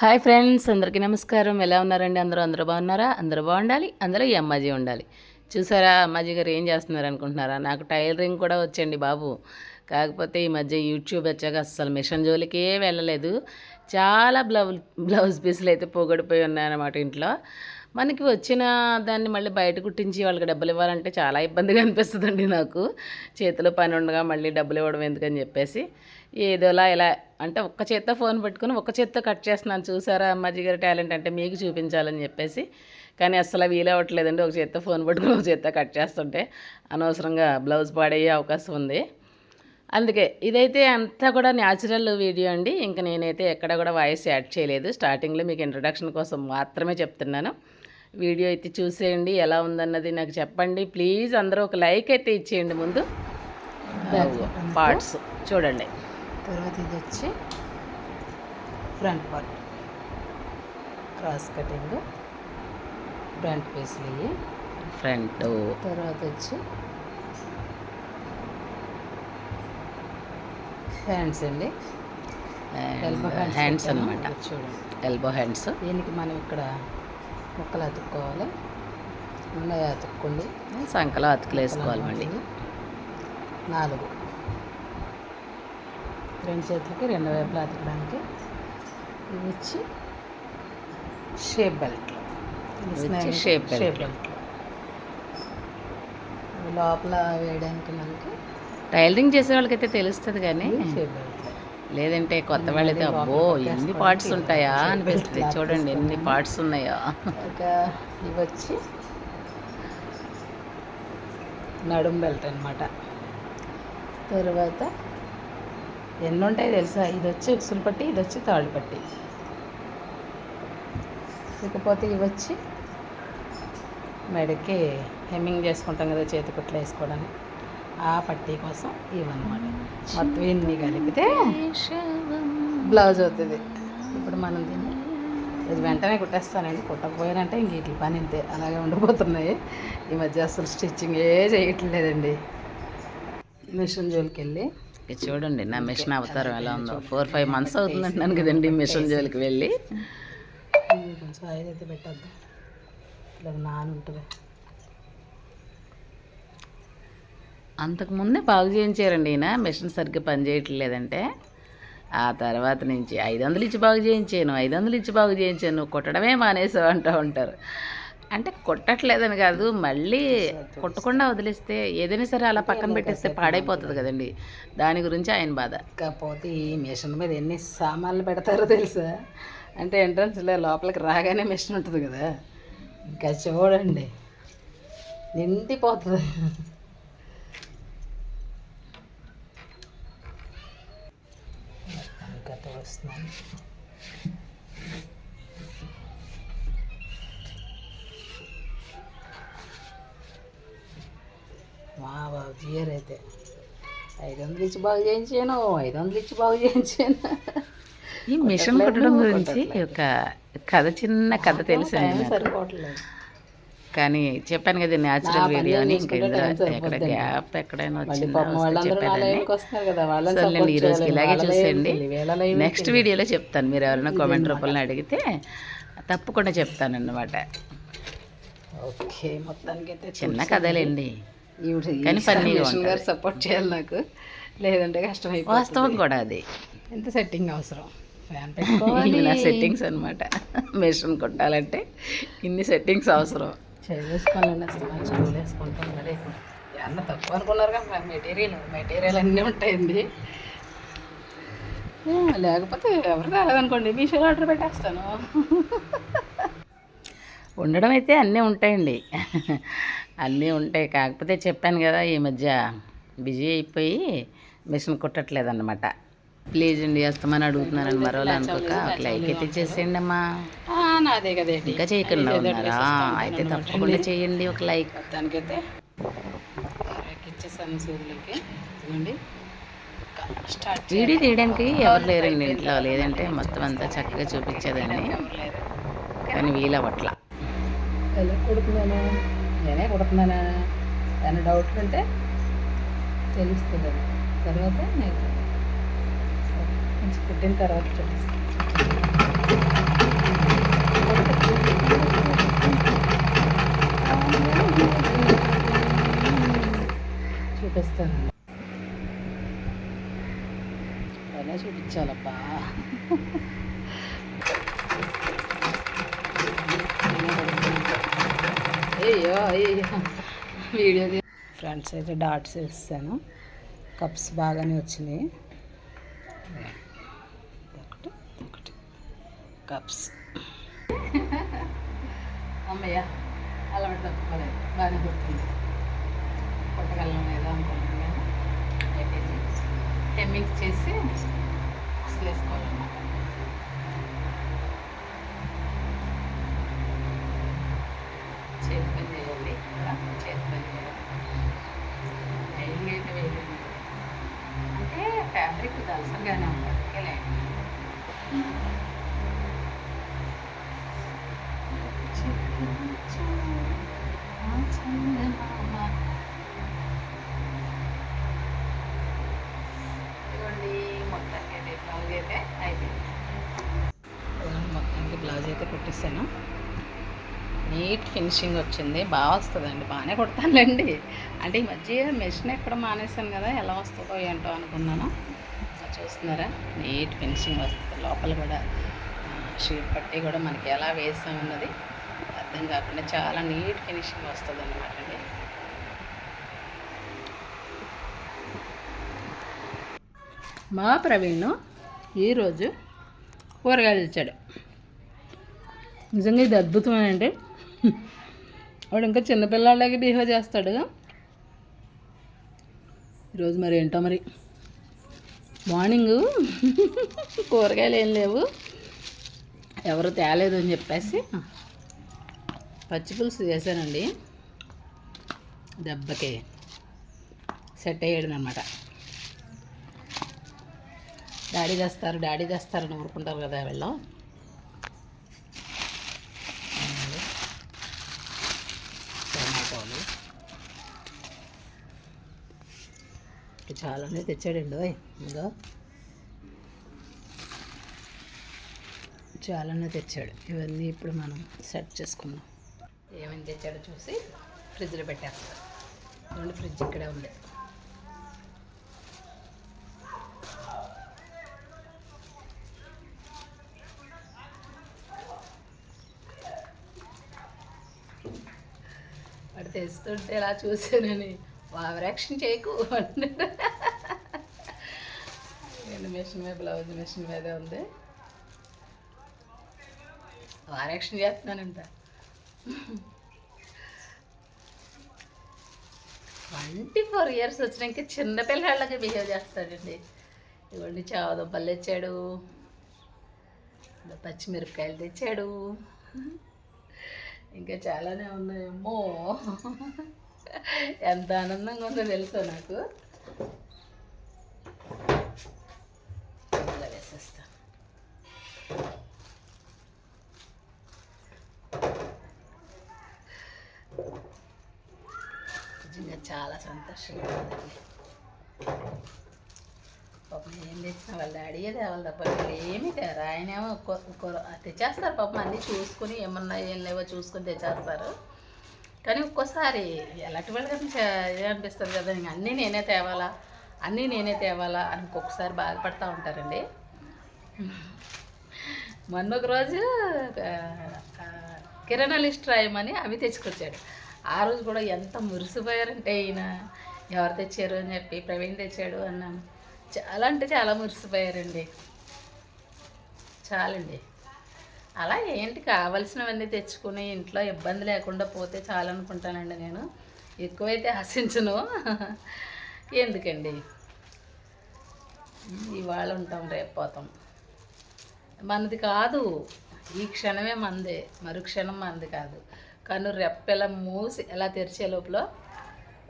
Hi friends అందరికీ నమస్కారం. ఎలా ఉన్నారండి? అందరూ అందరూ బాగున్నారా? అందరూ బాగుండాలి అందరూ ఈ అమ్మాజీ ఉండాలి. చూసారా అమ్మాజీ గారు ఏం చేస్తున్నారు అనుకుంటున్నారా? నాకు టైలరింగ్ కూడా వచ్చండి బాబు. కాకపోతే ఈ మధ్య యూట్యూబ్ వచ్చాక అస్సలు మిషన్ జోలికే వెళ్ళలేదు. చాలా బ్లౌజ్ బ్లౌజ్ పీసులు అయితే పోగొడిపోయి ఉన్నాయన్నమాట ఇంట్లో. మనకి వచ్చిన దాన్ని మళ్ళీ బయట కుట్టించి వాళ్ళకి డబ్బులు ఇవ్వాలంటే చాలా ఇబ్బందిగా అనిపిస్తుందండి నాకు. చేతిలో పని ఉండగా మళ్ళీ డబ్బులు ఇవ్వడం ఎందుకని చెప్పేసి ఏదోలా ఇలా అంటే ఒక్క చేత్తో ఫోన్ పెట్టుకుని ఒక్క చేత్తో కట్ చేస్తున్నాను. చూసారా అమ్మాజీ గారి టాలెంట్ అంటే మీకు చూపించాలని చెప్పేసి. కానీ అస్సలు వీలు అవ్వట్లేదండి ఒక చేత్తో ఫోన్ పట్టుకుని ఒక చేత్తో కట్ చేస్తుంటే. అనవసరంగా బ్లౌజ్ పాడయ్యే అవకాశం ఉంది. అందుకే ఇదైతే అంతా కూడా న్యాచురల్ వీడియో అండి. ఇంకా నేనైతే ఎక్కడ కూడా వాయిస్ యాడ్ చేయలేదు. స్టార్టింగ్లో మీకు ఇంట్రడక్షన్ కోసం మాత్రమే చెప్తున్నాను. వీడియో అయితే చూసేయండి ఎలా ఉందన్నది నాకు చెప్పండి. ప్లీజ్ అందరూ ఒక లైక్ అయితే ఇచ్చేయండి ముందు. పార్ట్స్ చూడండి. తర్వాత ఇది వచ్చి front part cross cutting front పీస్లు ఇవి. ఫ్రంట్ తర్వాత వచ్చి హ్యాండ్స్ అండి. ఎల్బో హ్యాండ్స్ అనమాట చూడండి. ఎల్బో హ్యాండ్స్ దీనికి మనం ఇక్కడ ముక్కలు అతుక్కోవాలి. ఉన్నాయి అతుక్కోండి. సంకలో అతుకులు వేసుకోవాలి మళ్ళీ. నాలుగు. రెండు చేతులకి రెండు వైపులా అతకడానికి ఇవి వచ్చి షేప్ బెల్ట్ ఇవి వచ్చి shape belt. షేప్ బెల్ట్ అవి లోపల వేయడానికి మనకి టైలరింగ్ చేసే వాళ్ళకైతే తెలుస్తుంది కానీ షేప్ బెల్ట్ లేదంటే కొత్త వాళ్ళైతే అబ్బో ఎన్ని పార్ట్స్ ఉంటాయా అనిపిస్తుంది చూడండి ఎన్ని పార్ట్స్ ఉన్నాయో? ఇవి వచ్చి నడుం బెల్ట్ అనమాట తర్వాత ఎన్ని ఉంటాయి తెలుసా? ఇది వచ్చి ఉక్సులు పట్టి ఇది వచ్చి తాళ్ళు పట్టి. ఇకపోతే ఇవి వచ్చి మెడకి హెమ్మింగ్ చేసుకుంటాం కదా చేతి కుట్లు వేసుకోవడానికి. ఆ పట్టీ కోసం ఇవన్నమాట మొత్తం ఇన్ని కలిపితే బ్లౌజ్ అవుతుంది. ఇప్పుడు మనం దీన్ని ఇది వెంటనే కుట్టేస్తానండి. కుట్టకపోయానంటే ఇంక ఇట్ల పని ఇంతే. అలాగే ఉండిపోతున్నాయి. ఈ మధ్య అసలు స్టిచ్చింగ్ ఏ చేయట్లేదండి. మిషన్ జోలికి వెళ్ళి ఇక చూడండి నా మిషన్ అవతారం ఎలా ఉందో. ఫోర్ ఫైవ్ మంత్స్ అవుతుంది అంటున్నాను కదండి మిషన్ జోలికి వెళ్ళి. కొంచెం ఆయిల్ అయితే పెట్టద్దు. ఇట్లా నాన్ ఉంటుంది అంతకుముందే బాగు చేయించారండి ఈయన. మిషన్ సరిగ్గా పనిచేయట్లేదంటే ఆ తర్వాత నుంచి ఐదు వందలు ఇచ్చి బాగు చేయించాను ఐదు వందలు ఇచ్చి బాగు చేయించాను. కుట్టడమే మానేసావు అంటూ ఉంటారు. అంటే కుట్టట్లేదని కాదు మళ్ళీ కుట్టకుండా వదిలేస్తే ఏదైనా సరే అలా పక్కన పెట్టేస్తే పాడైపోతుంది కదండి. దాని గురించి ఆయన బాధ. కాకపోతే ఈ మిషన్ మీద ఎన్ని సామాన్లు పెడతారో తెలుసా? అంటే ఎంట్రన్స్లో లోపలికి రాగానే మిషన్ ఉంటుంది కదా. ఇంకా చూడండి. నిండిపోతుంది. కథ వస్తున్నాను మా బాబు జియర్ అయితే ఐదు వందలు ఇచ్చి బాగు చేయించాను ఐదు వందలు ఇచ్చి బాగు చేయించాను ఈ మిషన్ కుట్టడం గురించి ఒక కథ చిన్న కథ తెలిసింది నాకు. సరిపోవట్లేదు కానీ చెప్పాను కదా న్యాచురల్ వీడియో అని ఇంకా ఎక్కడ గ్యాప్ ఎక్కడైనా వచ్చిందా support ఈ చేయాలి. ఇలాగే చూసేయండి. నెక్స్ట్ వీడియోలో చెప్తాను మీరు ఎవరైనా కామెంట్ రూపంలో అడిగితే తప్పకుండా చెప్తాను అన్నమాట ఓకే మొత్తానికి అయితే చిన్న కథలేండి. కానీ గారు సపోర్ట్ చేయాలి నాకు. లేదంటే కష్టం అయిపోతుంది వాస్తవం కూడా అది. ఎంత సెట్టింగ్ అవసరం? ఫ్యాన్ సెట్టింగ్స్ అనమాట మిషన్ కుట్టాలంటే ఇన్ని సెట్టింగ్స్ అవసరం. చదివేసుకోవాలండి అసలు రూల్ వేసుకుంటాం మరి ఏమన్నా తక్కువ అనుకున్నారు కదా మెటీరియల్ మెటీరియల్ అన్నీ ఉంటాయండి. లేకపోతే ఎవరు రాలేదనుకోండి మీషోలో ఆర్డర్ పెట్టేస్తాను. ఉండడం అయితే అన్నీ ఉంటాయండి. అన్నీ ఉంటాయి. కాకపోతే చెప్పాను కదా ఈ మధ్య బిజీ అయిపోయి మిషన్ కుట్టట్లేదన్నమాట. ప్లీజ్ అండి వస్తామని అడుగుతున్నారని మరోలా అనుకోక ఒక లైక్ అయితే చేసేయండి అమ్మా నాదే కదేంటి ఇంకా చేయకుండా ఉన్నారా? అయితే తప్పకుండా చేయండి ఒక లైక్. దానికైతే ఇచ్చేసాను సూర్యులకి. స్టార్ట్ వీడియో తీయడానికి ఎవరు లేరండి ఇంట్లో. లేదంటే మొత్తం అంతా చక్కగా చూపించేదాన్ని. లేరు. కానీ వీలవట్ల ఎలా కొడుతున్నాను నేనే కొడుతున్నానా ఏమైనా డౌట్ ఉంటే తెలుస్తుంది. తర్వాత నేను కొంచెం కుట్టిన తర్వాత చూపిస్తాను. చూపించాలబ్బా. అయ్యో వీడియో ఫ్రెండ్స్ అయితే డాట్స్ వేస్తాను. కప్స్ బాగానే వచ్చినాయి. ఒకటి ఒకటి. కప్స్. అమ్మయ్య అలవాటు పెడతాం బాగానే గుర్తుంది. కొట్టగలం లేదా అనుకుంటున్నాను. కానీ అయిపోయింది. హెమ్మింగ్ చేసి అసలు వేసుకోవాలన్నమాట చేతి పని చేయాలి ఇక్కడ చేతి పని చేయాలి డైలీ అయితే వేయలేదు అంటే ఫ్యాబ్రిక్ దలసరిగానే ఉంటుంది ఓకేలే ఇదిగోండి మొత్తానికి అయితే బ్లౌజ్ అయితే అయిపోయింది ఇదిగోండి మొత్తానికి బ్లౌజ్ అయితే కుట్టిస్తాను నీట్ ఫినిషింగ్ వచ్చింది. బాగా వస్తుందండి. బాగానే కుడతానులేండి. అంటే ఈ మధ్య మెషిన్ ఎక్కడ మానేశాను కదా ఎలా వస్తుందో ఏంటో అనుకున్నాను. చూస్తున్నారా? నీట్ ఫినిషింగ్ వస్తుంది. లోపల కూడా షీట్ పట్టి కూడా మనకి ఎలా వేసామన్నది అర్థం కాకుండా చాలా నీట్ ఫినిషింగ్ వస్తుంది అనమాట అండి. మా ప్రవీణ్ ఈరోజు కూరగాయలు ఇచ్చాడు. నిజంగా ఇది అద్భుతమే అంటే వాడు ఇంకా చిన్నపిల్లాడిలాగే బిహేవ్ చేస్తాడు ఈరోజు మరి ఏంటో మరి? మార్నింగ్ కూరగాయలు ఏం లేవు. ఎవరు తేలేదు అని చెప్పేసి పచ్చి పులుసు చేశానండి. దెబ్బకి సెట్ అయ్యాడు అనమాట డాడీ చేస్తారు డాడీ చేస్తారని ఊరుకుంటారు కదా వీళ్ళు టమాటోలు ఇక చాలానే తెచ్చాడండి ఓయ్ ఇందో చాలానే తెచ్చాడు. ఇవన్నీ ఇప్పుడు మనం సెట్ చేసుకుందాం. ఏమేమి తెచ్చాడో చూసి ఫ్రిడ్జ్లో పెట్టేస్తాం చూడండి ఫ్రిడ్జ్ ఇక్కడే ఉంది. వాడు తెస్తుంటే ఇలా చూసానని. ఓవరాక్షన్ చేయకు. అంటాడు మిషన్ మీద బ్లౌజ్ మిషన్ మీదే ఉంది. ఓవరాక్షన్ చేస్తున్నానంట. ట్వంటీ ఫోర్ ఇయర్స్ వచ్చినాక చిన్న పిల్లలకి బిహేవ్ చేస్తాడండి. ఇవ్వండి చావదుంపలు తెచ్చాడు. పచ్చిమిరపకాయలు తెచ్చాడు. ఇంకా చాలానే ఉన్నాయేమో. ఎంత ఆనందంగా ఉందో తెలుసా నాకు ఇలా వేసేస్తా నిజంగా చాలా సంతోషంగా ఉందండి. పాపం ఏం తెచ్చినా వాళ్ళ డాడీ తేవాలి తప్ప ఏమి ఏమీ తేరు ఆయనేమో తెచ్చేస్తారు పాపం అన్నీ చూసుకుని ఏమన్నా ఏం లేవో చూసుకొని తెచ్చేస్తారు. కానీ ఒక్కోసారి ఎలాంటి వాళ్ళకి అనిపిస్తుంది కదా ఇంక అన్నీ నేనే తేవాలా అన్నీ నేనే తేవాలా అని ఒక్కొక్కసారి బాధపడతా ఉంటారండి. మొన్న ఒక రోజు కిరాణా లిస్ట్ రాయమని అవి తెచ్చుకొచ్చాడు. ఆ రోజు కూడా ఎంత మురిసిపోయారంటే ఈయన ఎవరు తెచ్చారు అని చెప్పి ప్రవీణ్ తెచ్చాడు అన్నాను. చాలా అంటే చాలా మురిసిపోయారండి. చాలండి. అలా ఏంటి కావలసినవన్నీ తెచ్చుకుని ఇంట్లో ఇబ్బంది లేకుండా పోతే చాలనుకుంటానండి నేను. ఎక్కువైతే ఆశించను. ఎందుకండి? ఇవాళ ఉంటాం రేపు పోతాం. మనది కాదు. ఈ క్షణమే మందే. మరు క్షణం మనది కాదు. కానీ రెప్పెల మూసి ఎలా తెరిచే లోపల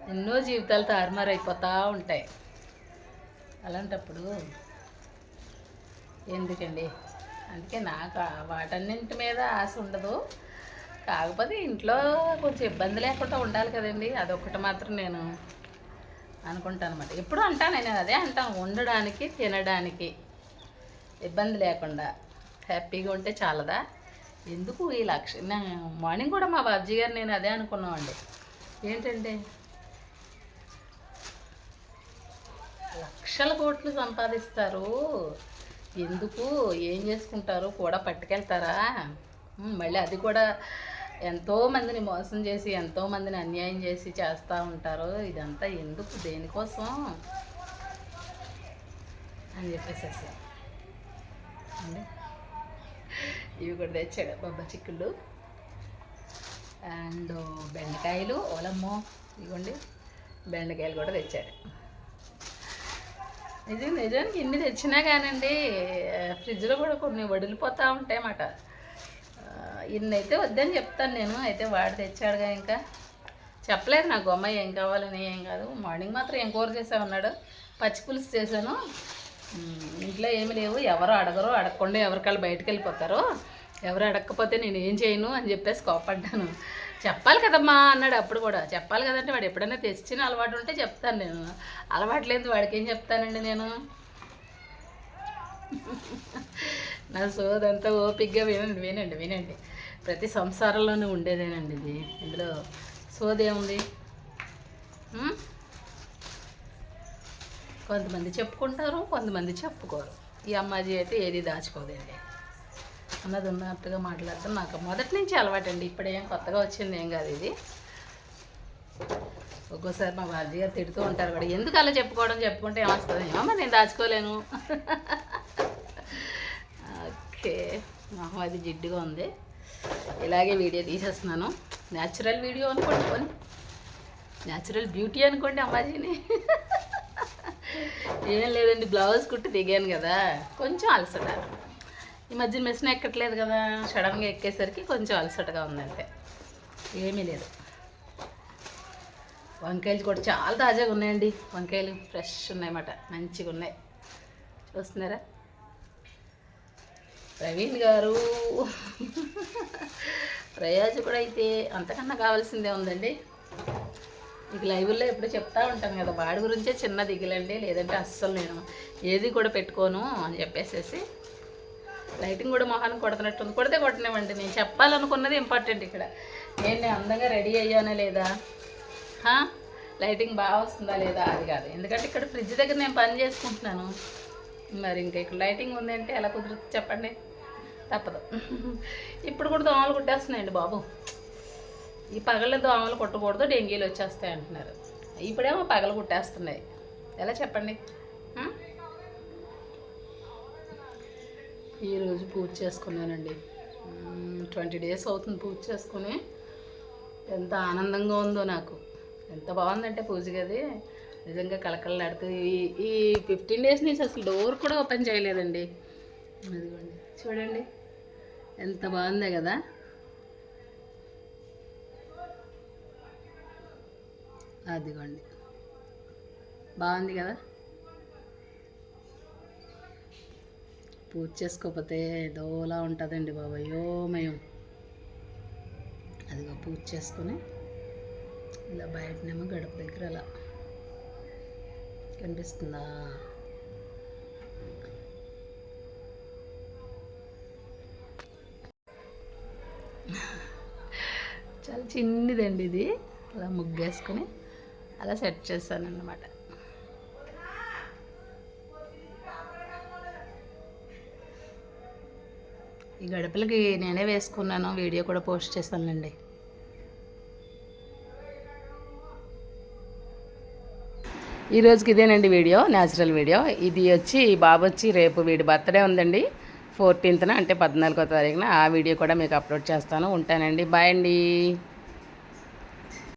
ఎన్నో జీవితాలు తారుమారైపోతూ ఉంటాయి. అలాంటప్పుడు ఎందుకండి? అందుకే నాకు వాటన్నింటి మీద ఆశ ఉండదు. కాకపోతే ఇంట్లో కొంచెం ఇబ్బంది లేకుండా ఉండాలి కదండి. అదొకటి మాత్రం నేను అనుకుంటాను అనమాట ఎప్పుడు అంటాను నేను అదే అంటాను ఉండడానికి తినడానికి ఇబ్బంది లేకుండా హ్యాపీగా ఉంటే చాలదా? ఎందుకు ఈ లక్ష? మార్నింగ్ కూడా మా బాబ్జీ గారు నేను అదే అనుకున్నామండి. ఏంటంటే లక్షల కోట్లు సంపాదిస్తారు. ఎందుకు? ఏం చేసుకుంటారు? కూడా పట్టుకెళ్తారా? మళ్ళీ అది కూడా ఎంతో మందిని మోసం చేసి ఎంతో మందిని అన్యాయం చేసి చేస్తూ ఉంటారు. ఇదంతా ఎందుకు? దేనికోసం? అని చెప్పేసేసారు అండి? ఇవి కూడా తెచ్చాడు బొబ్బ చిక్కుళ్ళు. అండ్ బెండకాయలు ఓలమ్మో ఇవ్వండి బెండకాయలు కూడా తెచ్చాడు. నిజం నిజానికి ఇన్ని తెచ్చినా కానండి ఫ్రిడ్జ్లో కూడా కొన్ని వడిలిపోతూ ఉంటాయన్నమాట ఇన్ని అయితే వద్దని చెప్తాను నేను అయితే వాడు తెచ్చాడుగా ఇంకా. చెప్పలేదు నాకు అమ్మాయి ఏం కావాలని ఏం కాదు. మార్నింగ్ మాత్రం ఏం కూర చేసామన్నాడు పచ్చి పులుసు చేశాను. ఇంట్లో ఏమి లేవు. ఎవరు అడగరు. అడగకుండా ఎవరికాళ్ళు బయటకు వెళ్ళిపోతారు. ఎవరు అడగకపోతే నేను ఏం చేయను అని చెప్పేసి కోపడ్డాను. చెప్పాలి కదమ్మా అన్నాడు అప్పుడు కూడా. చెప్పాలి కదంటే వాడు ఎప్పుడైనా తెచ్చిన అలవాటు ఉంటే చెప్తాను నేను. అలవాటు లేదు వాడికి ఏం చెప్తానండి నేను? నా సోదంతా ఓపిక్గా వినండి వినండి వినండి. ప్రతి సంసారంలోనూ ఉండేదేనండి ఇది. ఇందులో సోదేముంది? కొంతమంది చెప్పుకుంటారు కొంతమంది చెప్పుకోరు. ఈ అమ్మాజీ అయితే ఏది దాచుకోదండి అన్నది ఉన్నట్టుగా మాట్లాడతాం నాకు మొదటి నుంచి అలవాటండి. ఇప్పుడేం కొత్తగా వచ్చింది ఏం కాదు ఇది. ఒక్కోసారి మా బాలజీ గారు తిడుతూ ఉంటారు కూడా ఎందుకు అలా చెప్పుకోవడం చెప్పుకుంటే ఏమొస్తుంది ఏమో మరి నేను దాచుకోలేను. ఓకే మొహం అది జిడ్డుగా ఉంది. ఇలాగే వీడియో తీసేస్తున్నాను. న్యాచురల్ వీడియో అనుకోండి పోనీ. న్యాచురల్ బ్యూటీ అనుకోండి అమ్మాజీని. ఏం లేదండి బ్లౌజ్ కుట్టి దిగాను కదా. కొంచెం అలసట. ఈ మధ్య మెషిన్ ఎక్కట్లేదు కదా సడన్గా ఎక్కేసరికి కొంచెం అలసటగా ఉందంటే. ఏమీ లేదు. వంకాయలు కూడా చాలా తాజాగా ఉన్నాయండి. వంకాయలు ఫ్రెష్ ఉన్నాయన్నమాట మంచిగా ఉన్నాయి. చూస్తున్నారా? ప్రవీణ్ గారు. ప్రయాజు కూడా అయితే అంతకన్నా కావాల్సిందే ఉందండి. మీకు లైవ్లో ఎప్పుడు చెప్తా ఉంటాను కదా వాడి గురించే చిన్న దిగులండి లేదంటే అస్సలు నేను ఏది కూడా పెట్టుకోను అని చెప్పేసేసి. లైటింగ్ కూడా మొహాన్ని కొడుతున్నట్టుంది కొడితే కొట్టనివ్వండి నేను చెప్పాలనుకున్నది ఇంపార్టెంట్ ఇక్కడ. నేను నేను అందంగా రెడీ అయ్యానా లేదా? లైటింగ్ బాగా వస్తుందా లేదా? అది కాదు. ఎందుకంటే ఇక్కడ ఫ్రిడ్జ్ దగ్గర నేను పని చేసుకుంటున్నాను. మరి ఇంకా ఇక్కడ లైటింగ్ ఉందంటే ఎలా కుదురుతుంది చెప్పండి? తప్పదు. ఇప్పుడు కూడా దోమలు కుట్టేస్తున్నాయండి బాబు. ఈ పగల దోమలు కుట్టకూడదు డెంగీలు వచ్చేస్తాయి అంటున్నారు. ఇప్పుడేమో పగలు కుట్టేస్తున్నాయి. ఎలా చెప్పండి? ఈరోజు పూజ చేసుకున్నానండి. ట్వంటీ డేస్ అవుతుంది పూజ చేసుకుని. ఎంత ఆనందంగా ఉందో నాకు. ఎంత బాగుందంటే పూజ గది. నిజంగా కళకళలాడుతూ ఈ ఈ ఫిఫ్టీన్ డేస్ నుంచి అసలు డోర్ కూడా ఓపెన్ చేయలేదండి. అదిగోండి చూడండి. ఎంత బాగుందే కదా. అదిగోండి. బాగుంది కదా? పూజ చేసుకోకపోతే దోలా ఉంటుందండి బాబా యోమయం అదిగో పూజ చేసుకుని ఇలా బయటనేమో గడప దగ్గర అలా కనిపిస్తుందా? చాలా చిన్నదండి ఇది. అలా ముగ్గేసుకొని అలా సెట్ చేస్తాను అన్నమాట ఈ గడపలకి నేనే వేసుకున్నాను వీడియో కూడా పోస్ట్ చేశానండి ఈరోజుకి ఇదేనండి వీడియో న్యాచురల్ వీడియో. ఇది వచ్చి బాబు వచ్చి రేపు వీడి బర్త్డే ఉందండి. ఫోర్టీన్త్న అంటే పద్నాలుగో తారీఖున ఆ వీడియో కూడా మీకు అప్లోడ్ చేస్తాను. ఉంటానండి. బాయ్ అండి.